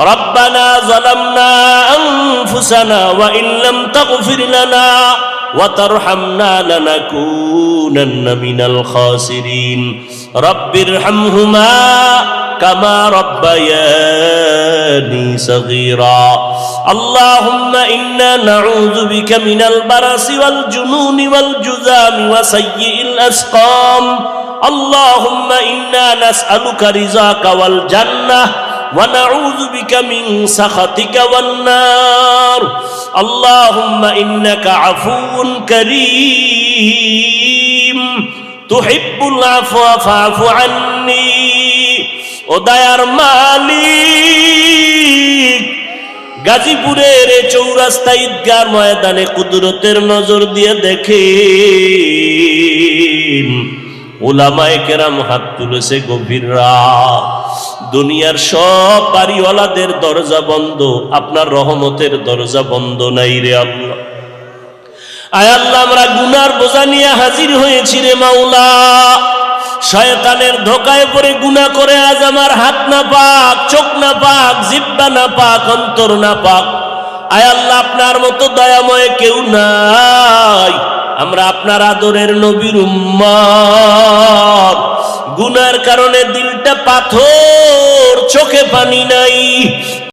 ربنا ظلمنا أنفسنا وإن لم تغفر لنا وترحمنا لنكونن من الخاسرين. رب ارحمهما كما ربياني صغيرا. اللهم إنا نعوذ بك من البرص والجنون والجذام وسيء الأسقام. اللهم إنا نسألك رزاك والجنة ونعوذ بك من سخطك والنار اللهم إنك عفو كريم تحب العفو فاعف عني ও মালিক গাজীপুরের এই চৌরাস্তা ঈদগার ময়দানে কুদরতের নজর দিয়ে দেখেন ওলামায় কেরাম হাত তুলেছে গভীর রাত দুনিয়ার সব বাড়িওয়ালাদের দরজা বন্ধ, আপনার রহমতের দরজা বন্ধ নাই রে আল্লাহ। আয় আল্লাহ, আমরা গুনার বোঝা নিয়ে হাজির হয়েছি রে মাওলা। শয়তানের ধোকায় পড়ে গুনাহ করে আজ আমার হাত না পাক, চোখ না পাক, জিব্বা না পাক, অন্তর না পাক। আয় আল্লাহ, আপনার মতো দয়াময় কেউ নাই। আমরা আপনার আদরের নবীর উম্মত। গুনার কারণে দিলটা পাথর চোখে পানি নাই।